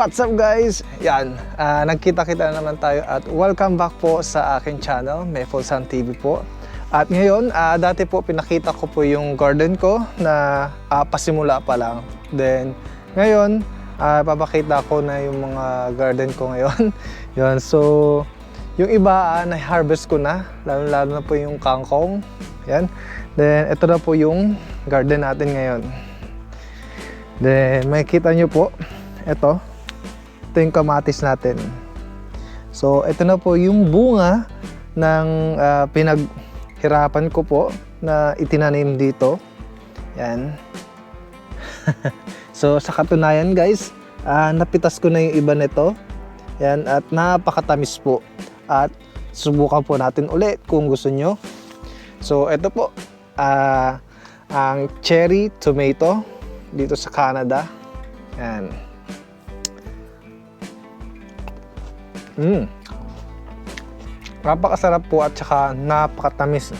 What's up guys? Yan, ah, nagkita-kita na naman tayo at welcome back po sa aking channel, Sun TV po. At ngayon, ah, dati po pinakita ko po yung garden ko na ah, pasimula pa lang. Then, ngayon, ah, papakita ko na yung mga garden ko ngayon. Yan, so, yung iba ah, na-harvest ko na, lalo-lalo na po yung kangkong. Yan. Then, ito na po yung garden natin ngayon. Then, makikita nyo po, ito, ito yung kamatis natin. So, ito na po yung bunga ng ah, pinaghirapan ko po na itinanim dito. Yan. so, sa katunayan guys, ah, napitas ko na yung iba nito. Yan, at napakatamis po. At subukan po natin ulit kung gusto nyo. So, ito po, ah, ang cherry tomato dito sa Canada. Yan. Mm. Napakasarap po at saka napakatamis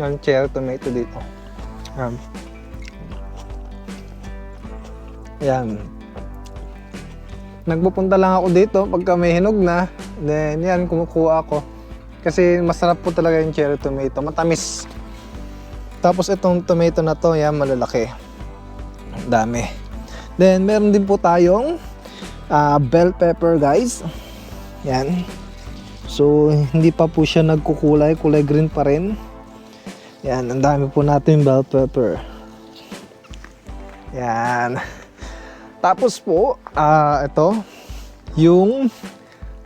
ng cherry tomato dito. Yan. Yan. Nagpupunta lang ako dito pagka may hinog na. Then yan, kumukuha ako. Kasi masarap po talaga yung cherry tomato. Matamis. Tapos itong tomato na to, yan, malalaki. Dami. Then meron din po tayong ah, bell pepper guys. Yan. So, hindi pa po siya nagkukulay. Kulay green pa rin. Yan, ang dami po natin bell pepper. Yan. Tapos po, ah ito, yung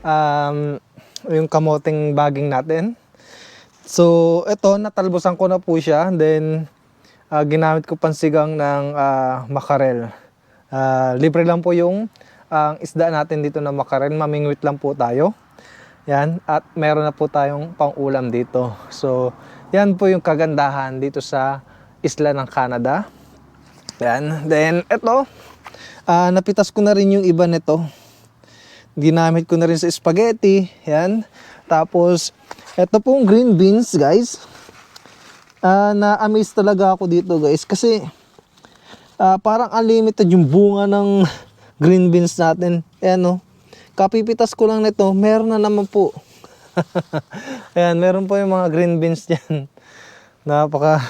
um, yung kamoting baging natin. So, ito, natalbosan ko na po siya. Then, ah, ginamit ko pansigang ng ah, makarel. Ah, libre lang po yung ang isda natin dito na makarel. Mamingwit lang po tayo. Yan. At meron na po tayong pang-ulam dito. So, yan po yung kagandahan dito sa isla ng Canada. Yan. Then, ito. ah, napitas ko na rin yung iba nito. Ginamit ko na rin sa spaghetti. Yan. Tapos, ito pong green beans, guys. Ah, na-amaze talaga ako dito, guys. Kasi, ah, parang unlimited yung bunga ng green beans natin. Ayan, no. Kapipitas ko lang nito, meron na naman po. Ayan, meron po yung mga green beans dyan. Napaka,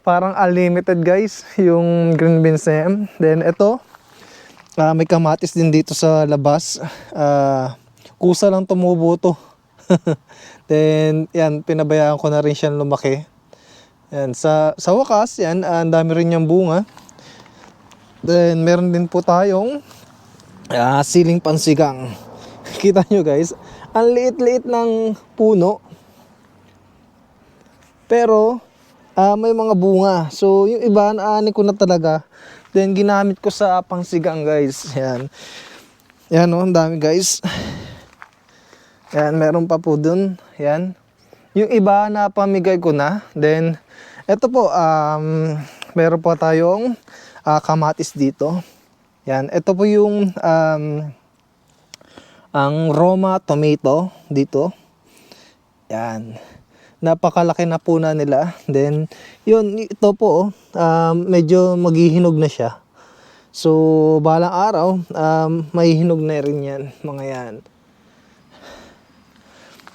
parang unlimited guys, yung green beans na yan. Then, ito, ah, may kamatis din dito sa labas. Ah, kusa lang tumubo to. Then, yan, pinabayaan ko na rin siyang lumaki. Yan, sa, sa wakas, yan, ah, ang dami rin niyang bunga. Then, meron din po tayong ah, siling pansigang. Kita nyo guys, ang liit-liit ng puno. Pero, ah, may mga bunga. So, yung iba, naani ko na talaga. Then, ginamit ko sa pangsigang guys. Yan. Yan o, ang dami guys. Yan, meron pa po dun. Yan. Yung iba na pamigay ko na. Then, eto po, um, meron po tayong ah, kamatis dito. Yan, ito po yung um, ang Roma tomato dito. Yan. Napakalaki na po na nila. Then, yun, ito po, um, medyo maghihinog na siya. So, balang araw, um, may hinog na rin yan, mga yan.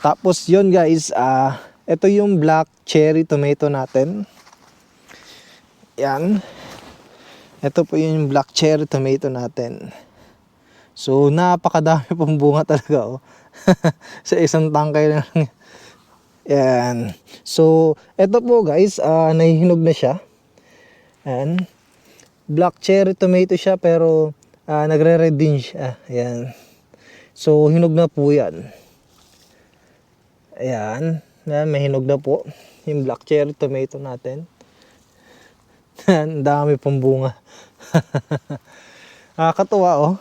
Tapos yun guys, ah ito yung black cherry tomato natin. Yan. Ito po yung black cherry tomato natin. So, napakadami pong bunga talaga, oh. Sa isang tangkay lang. Yan. So, ito po guys, ah nahihinog na siya. Yan. Black cherry tomato siya, pero ah, nagre-red din siya. Yan. So, hinog na po yan. Ayan. Ayan, may hinog na po. Yung black cherry tomato natin. Ang dami pong bunga. Nakakatuwa oh.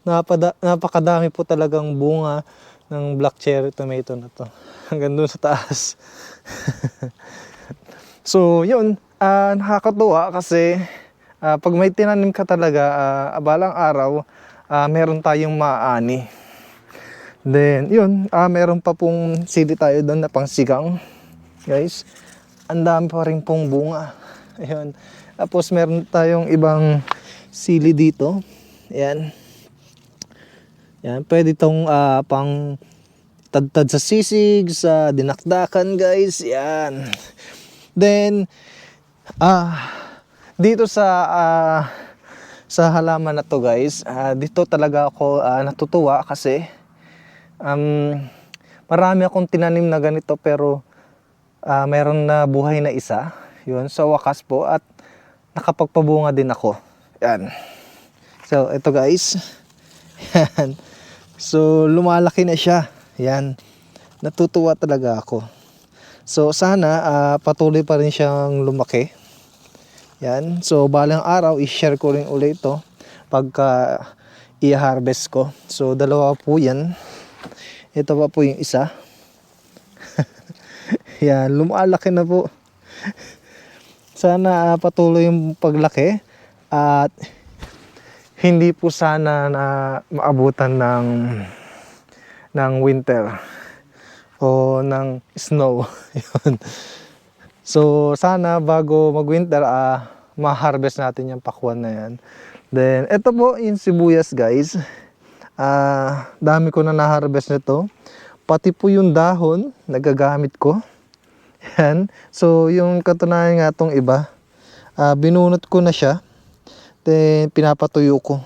Napada, napakadami po talagang bunga ng black cherry tomato na to. Hanggang doon sa taas. so, yun. ah nakakatuwa kasi ah, pag may tinanim ka talaga, ah, abalang araw, ah, meron tayong maani. Then, yun, ah, meron pa pong sili tayo doon na pangsigang. Guys, ang dami pa rin pong bunga. Ayun. Tapos meron tayong ibang sili dito. Ayan. Yan, pwede itong ah, pang tadtad sa sisig, sa dinakdakan guys. Yan. Then, ah, dito sa ah, sa halaman na to guys, ah, dito talaga ako ah, natutuwa kasi um, marami akong tinanim na ganito pero ah, meron na buhay na isa. Yun, sa wakas po at nakapagpabunga din ako. Yan. So, ito guys. Yan. So, lumalaki na siya. Yan. Natutuwa talaga ako. So, sana ah, patuloy pa rin siyang lumaki. Yan. So, balang araw, i-share ko rin ulit ito pagka i-harvest ko. So, dalawa po yan. Ito pa po yung isa. yan. Lumalaki na po. Sana ah, patuloy yung paglaki. At hindi po sana na maabutan ng ng winter o ng snow. Yun. So sana bago mag-winter ah ma-harvest natin yung pakwan na yan. Then ito po yung sibuyas guys. Ah dami ko na na-harvest nito. Pati po yung dahon nagagamit ko. Yan. So yung katunayan nga tong iba, ah, binunot ko na siya. Then, pinapatuyo ko.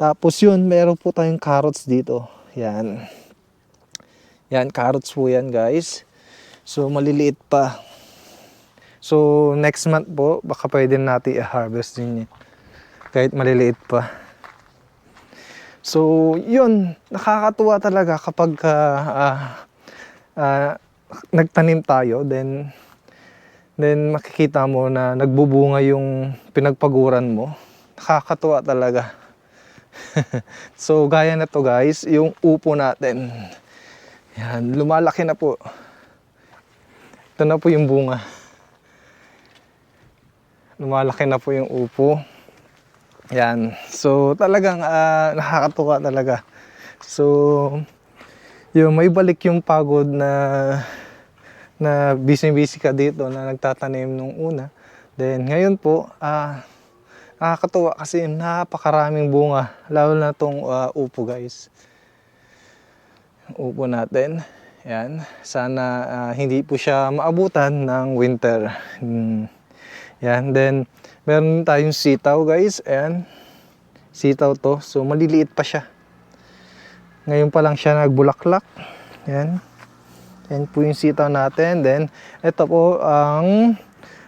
Tapos yun, meron po tayong carrots dito. Yan. Yan, carrots po yan guys. So, maliliit pa. So, next month po, baka pwede natin i-harvest din yan. Kahit maliliit pa. So, yun, nakakatuwa talaga kapag ah, ah, ah, nagtanim tayo, then then makikita mo na nagbubunga yung pinagpaguran mo. Nakakatuwa talaga. so, gaya na to guys, yung upo natin. Yan, lumalaki na po. Ito na po yung bunga. Lumalaki na po yung upo. Yan. So, talagang ah, nakakatuwa talaga. So, yung may balik yung pagod na na busy-busy ka dito na nagtatanim nung una. Then ngayon po, ah nakakatuwa kasi napakaraming bunga, lalo na tong ah, upo guys. Upo natin. Yan. Sana ah, hindi po siya maabutan ng winter. Hmm. Yan. Then, meron tayong sitaw guys. Ayan. Sitaw to. So, maliliit pa siya. Ngayon pa lang siya nagbulaklak. Yan. Yan po yung sitaw natin. Then, ito po ang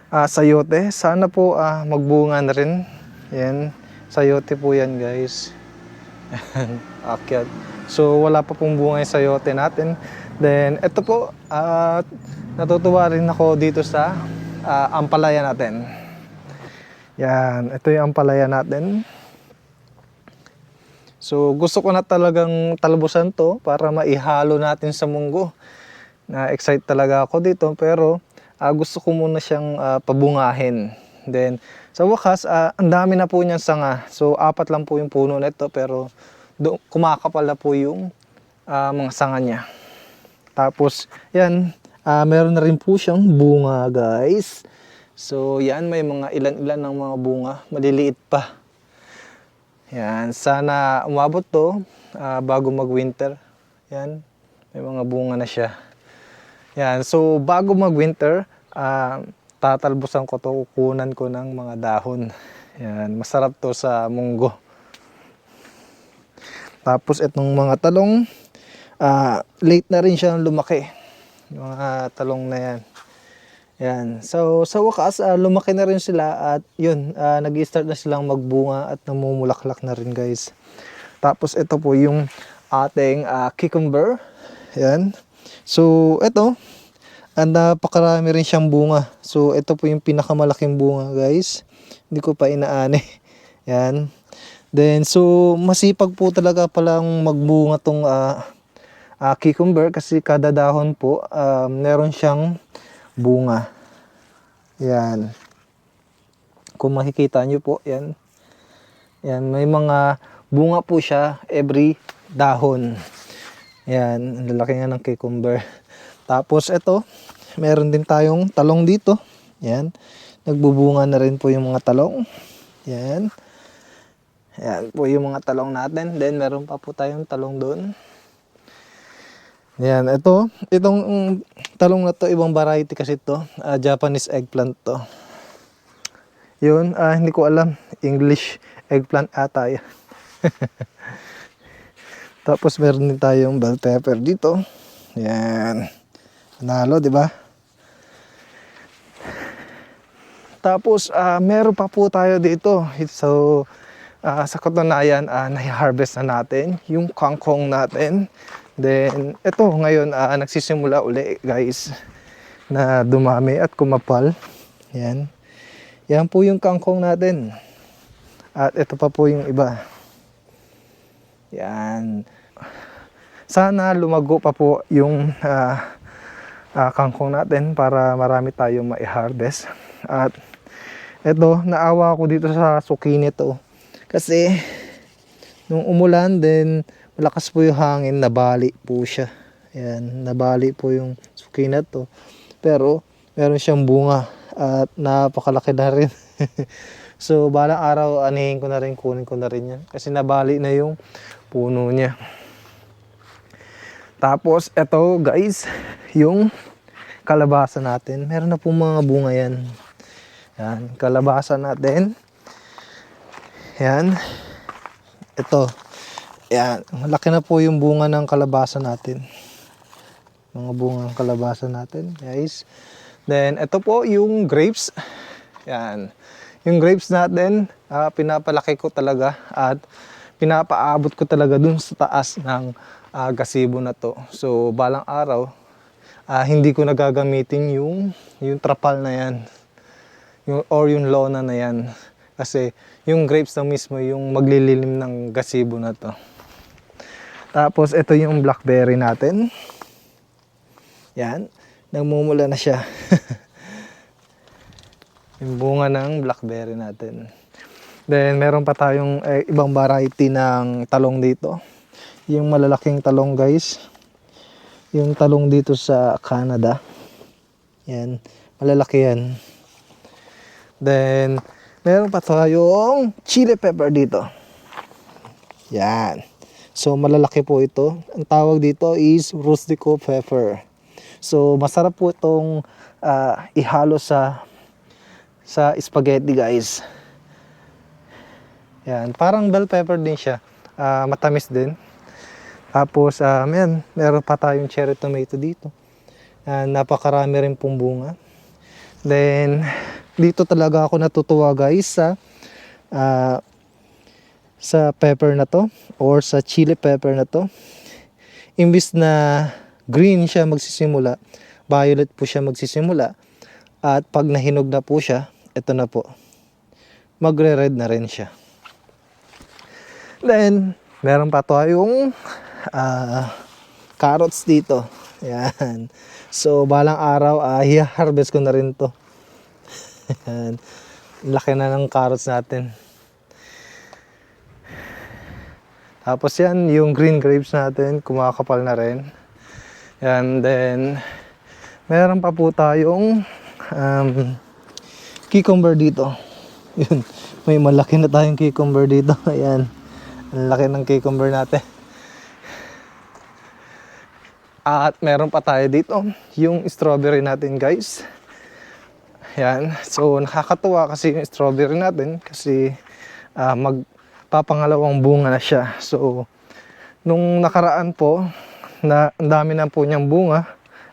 ah, sayote. Sana po ah, magbunga na rin. Yan. Sayote po yan guys. Akyat. So, wala pa pong bunga yung sayote natin. Then, ito po, at natutuwa rin ako dito sa ah, ampalaya natin. Yan. Ito yung ampalaya natin. So, gusto ko na talagang talbusan to para maihalo natin sa munggo na-excite talaga ako dito pero ah, gusto ko muna siyang ah, pabungahin. Then sa wakas, ah, ang dami na po niyang sanga. So apat lang po yung puno nito pero do, kumakapal na po yung ah, mga sanga niya. Tapos yan, ah, meron na rin po siyang bunga guys. So yan, may mga ilan-ilan ng mga bunga. Maliliit pa. Yan, sana umabot to ah, bago mag-winter. Yan, may mga bunga na siya. Yan, so bago mag-winter, ah, tatalbusan ko to, kukunan ko ng mga dahon. Yan, masarap to sa munggo. Tapos itong mga talong, ah, late na rin siya lumaki. Yung mga talong na yan. Yan. So, sa wakas, ah, lumaki na rin sila at yun, ah, nag-start na silang magbunga at namumulaklak na rin guys. Tapos ito po yung ating ah, cucumber. Yan. So, ito, ang napakarami rin siyang bunga. So, ito po yung pinakamalaking bunga, guys. Hindi ko pa inaani. Yan. Then, so, masipag po talaga palang magbunga tong ah, ah, cucumber kasi kada dahon po, ah, meron siyang bunga. Yan. Kung makikita nyo po, yan. Yan, may mga bunga po siya every dahon. Yan, ang lalaki nga ng cucumber. Tapos ito, meron din tayong talong dito. Yan, nagbubunga na rin po yung mga talong. Yan. Yan po yung mga talong natin. Then meron pa po tayong talong doon. Yan, ito, itong talong na to, ibang variety kasi to, ah, Japanese eggplant to. Yun, ah, hindi ko alam, English eggplant ata yan. Tapos meron din tayong bell pepper dito. Yan. Nalo, di ba? Tapos ah, meron pa po tayo dito. So ah, sa katunayan, uh, na-harvest na natin yung kangkong natin. Then ito ngayon ah, nagsisimula uli guys na dumami at kumapal. Yan. Yan po yung kangkong natin. At ito pa po yung iba. Yan. Sana lumago pa po yung ah, ah, kangkong natin para marami tayong mai-harvest. At eto, naawa ako dito sa suki nito. Kasi nung umulan din, malakas po yung hangin, nabali po siya. Ayan, nabali po yung na to. Pero meron siyang bunga at napakalaki na rin. so balang araw anihin ko na rin, kunin ko na rin yan. Kasi nabali na yung puno niya. Tapos eto guys, yung kalabasa natin. Meron na pong mga bunga yan. Yan, kalabasa natin. Yan. Ito. Yan, malaki na po yung bunga ng kalabasa natin. Mga bunga ng kalabasa natin, guys. Then, ito po yung grapes. Yan. Yung grapes natin, ah, pinapalaki ko talaga at pinapaabot ko talaga dun sa taas ng ah, gazebo na to. So, balang araw, ah, hindi ko nagagamitin yung, yung trapal na yan yung, or yung lona na yan. Kasi yung grapes na mismo yung maglililim ng gazebo na to. Tapos ito yung blackberry natin. Yan. Nagmumula na siya. yung bunga ng blackberry natin. Then meron pa tayong eh, ibang variety ng talong dito. Yung malalaking talong guys. Yung talong dito sa Canada. Yan. Malalaki yan. Then, meron pa tayong chili pepper dito. Yan. So, malalaki po ito. Ang tawag dito is rustico pepper. So, masarap po itong ah, ihalo sa sa spaghetti, guys. Yan. Parang bell pepper din siya. Ah, matamis din. Tapos, um, yan, meron pa tayong cherry tomato dito. Yan, napakarami rin pong bunga. Then, dito talaga ako natutuwa guys sa ah, sa pepper na to or sa chili pepper na to. Imbis na green siya magsisimula, violet po siya magsisimula. At pag nahinog na po siya, ito na po. Magre-red na rin siya. Then, meron pa tayong ah, carrots dito. Yan. So, balang araw, ah, i-harvest ko na rin to. Yan. Laki na ng carrots natin. Tapos yan, yung green grapes natin, kumakapal na rin. And then, meron pa po tayong um, cucumber dito. Yun, may malaki na tayong cucumber dito. Ayan, ang laki ng cucumber natin. At meron pa tayo dito, yung strawberry natin guys. Yan. So nakakatuwa kasi yung strawberry natin kasi ah, magpapangalawang bunga na siya. So nung nakaraan po, na ang dami na po niyang bunga.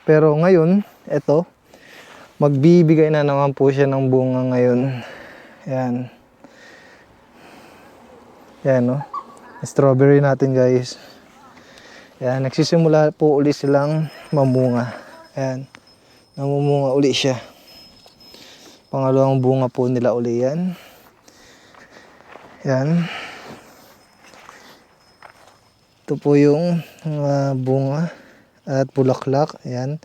Pero ngayon, eto, magbibigay na naman po siya ng bunga ngayon. Yan. Yan no. Strawberry natin guys. Yan, nagsisimula po uli silang mamunga. Ayan, namumunga uli siya. Pangalawang bunga po nila uli yan. Yan. Ito po yung mga bunga at bulaklak. Ayan,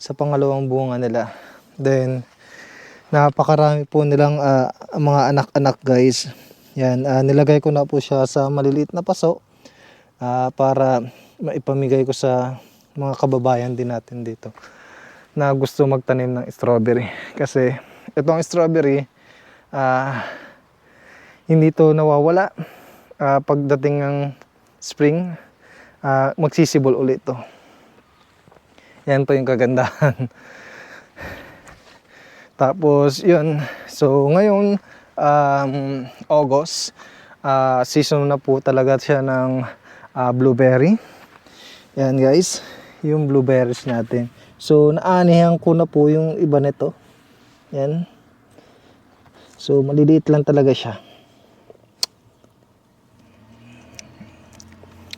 sa pangalawang bunga nila. Then, napakarami po nilang ah, mga anak-anak guys. Yan, ah, nilagay ko na po siya sa maliliit na paso ah, para maipamigay ko sa mga kababayan din natin dito na gusto magtanim ng strawberry. Kasi itong strawberry, ah, hindi to nawawala. ah, pagdating ng spring, ah, magsisibol ulit to. Yan po yung kagandahan. Tapos, yun. So, ngayon, um, August, ah, season na po talaga siya ng ah, blueberry. Yan guys, yung blueberries natin. So, naanihan ko na po yung iba nito. Yan. So, maliliit lang talaga siya.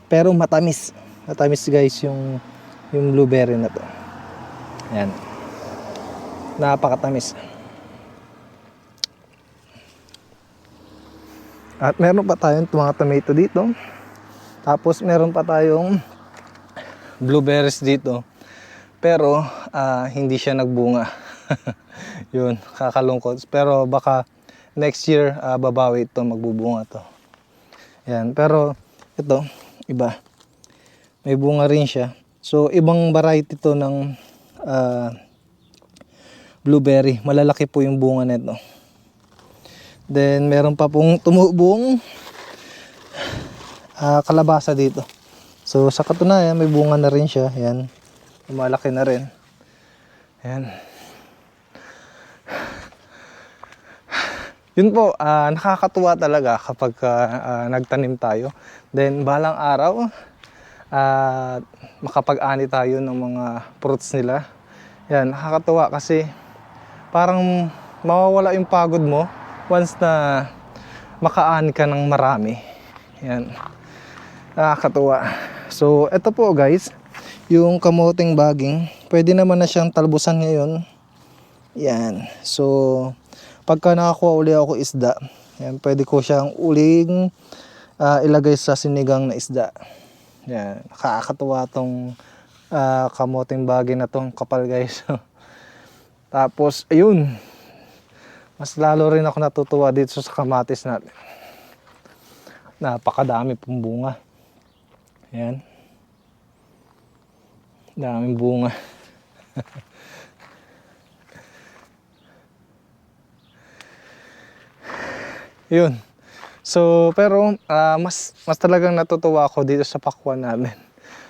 Pero matamis. Matamis guys yung yung blueberry na to. Yan. Napakatamis. At meron pa tayong mga tomato dito. Tapos meron pa tayong blueberries dito. Pero ah, hindi siya nagbunga. Yun, kakalungkot. Pero baka next year ah, babawi ito, magbubunga to. Yan, pero ito, iba. May bunga rin siya. So, ibang variety to ng ah, blueberry. Malalaki po yung bunga nito. Then, meron pa pong tumubong ah, kalabasa dito. So, sa katunayan, may bunga na rin siya. Yan. Lumalaki na rin. Yan. Yun po, ah, nakakatuwa talaga kapag ah, ah, nagtanim tayo. Then, balang araw, ah, makapag-ani tayo ng mga fruits nila. Yan, nakakatuwa kasi parang mawawala yung pagod mo once na makaani ka ng marami. Yan. Nakakatuwa. So, ito po guys, yung kamoting baging, pwede naman na siyang talbusan ngayon. Yan. So, pagka nakakuha uli ako isda, yan, pwede ko siyang uling ah, ilagay sa sinigang na isda. Yan. Nakakatuwa tong ah, kamoting baging na tong kapal guys. Tapos, ayun. Mas lalo rin ako natutuwa dito sa kamatis natin. Napakadami pong bunga. Ayan. Daming bunga. Yun. So, pero ah, mas mas talagang natutuwa ako dito sa pakwan namin.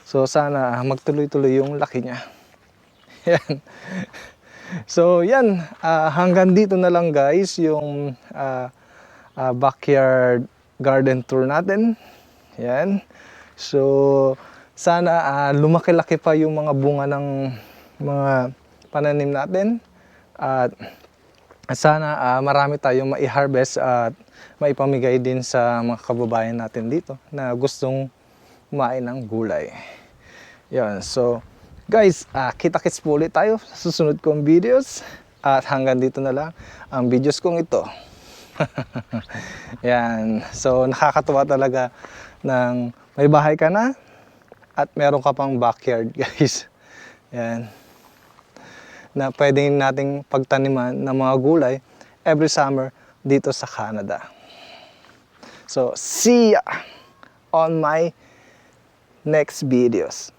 So, sana magtuloy-tuloy yung laki niya. Yan. So, yan. Ah, hanggang dito na lang guys yung ah, ah, backyard garden tour natin. Yan. So, sana ah, lumaki-laki pa yung mga bunga ng mga pananim natin. At sana ah, marami tayong mai-harvest at maipamigay din sa mga kababayan natin dito na gustong kumain ng gulay. Yan. So, guys, ah, kita-kits po ulit tayo sa susunod kong videos. At hanggang dito na lang ang videos kong ito. Yan. So, nakakatuwa talaga ng may bahay ka na at meron ka pang backyard, guys. Yan. Na pwedeng nating pagtaniman ng mga gulay every summer dito sa Canada. So, see ya on my next videos.